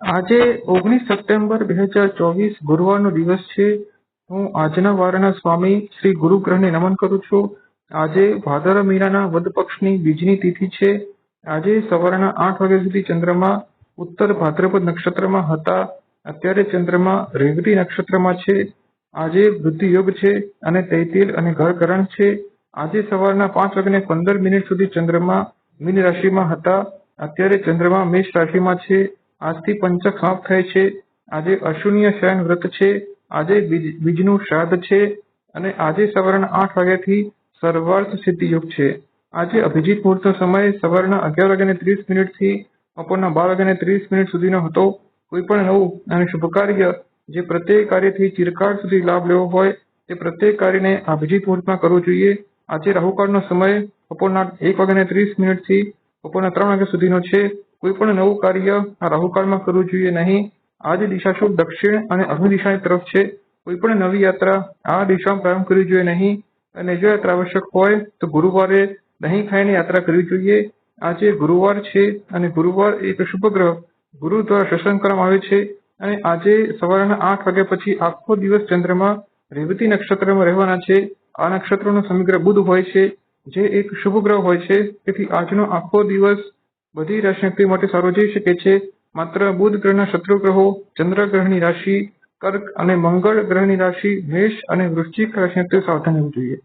આજે ઓગણીસ સપ્ટેમ્બર બે હજાર ચોવીસ ગુરુવારનો દિવસ છે. હું આજના વારના સ્વામી શ્રી ગુરુગ્રહને નમન કરું છું. આજે ભાદર મહિનાના વદ પક્ષની બીજની તિથિ છે. આજે સવારના આઠ વાગ્યા સુધી ચંદ્રમા ઉત્તર ભાદ્રપદ નક્ષત્રમાં હતા. અત્યારે ચંદ્રમા રેવતી નક્ષત્રમાં છે. આજે વૃદ્ધિ યોગ છે અને તૈતિલ અને ઘરકરણ છે. આજે સવારના પાંચ વાગ્યાને પંદર મિનિટ સુધી ચંદ્રમા મીન રાશિમાં હતા. અત્યારે ચંદ્રમા મેષ રાશિમાં છે. આજથી પંચક સાફ થાય છે. આજે અશુન્ય શયન વ્રત છે. આજે બીજ, બીજનું શ્રાદ્ધ છે. અને આજે સવારના આઠ વાગ્યાથી સર્વાર્થ સિદ્ધિયોગ છે. આજે અભિજીત મુહૂર્તનો સમય સવારના અગિયાર વાગ્યાને ત્રીસ મિનિટથી બપોરના બાર વાગ્યાને ત્રીસ મિનિટ સુધીનો હતો. કોઈ પણ નવું અને શુભ કાર્ય જે પ્રત્યેક કાર્યથી ચિરકાળ સુધી લાભ લેવો હોય તે પ્રત્યેક કાર્યને અભિજીત મુહૂર્તમાં કરવું જોઈએ. આજે રાહુકાળનો સમય બપોરના એક વાગ્યાને ત્રીસ મિનિટથી બપોરના ત્રણ વાગ્યા સુધીનો છે. કોઈ પણ નવું કાર્ય આ રાહુકાળમાં કરવું જોઈએ નહીં. આજે દિશા શુભ દક્ષિણ અને અગ્નિ દિશાની તરફ છે. કોઈ પણ નવી યાત્રા આ દિશામાં પ્રારંભ કરવી જોઈએ નહીં. અને જો યાત્રા આવશ્યક હોય, તો ગુરુવારે દહીં ખાઈને યાત્રા કરવી જોઈએ. આજે ગુરુવાર છે અને ગુરુવાર એક શુભ ગ્રહ. ગુરુ દ્વારા શાસન કરવામાં આવે છે અને આજે સવારના આઠ વાગ્યા પછી આખો દિવસ ચંદ્રમાં રેવતી નક્ષત્રમાં રહેવાના છે. આ નક્ષત્રનો સમગ્ર બુધ હોય છે. જે એક શુભ ગ્રહ હોય છે. તેથી આજનો આખો દિવસ બધી રાશિ માટે સારો જઈ શકે છે. માત્ર બુધ ગ્રહના શત્રુ ગ્રહો, ચંદ્ર ગ્રહની રાશિ, કર્ક અને મંગળ ગ્રહની રાશિ, મેષ અને વૃશ્ચિક રાશિ સાવધાન રહેવું જોઈએ.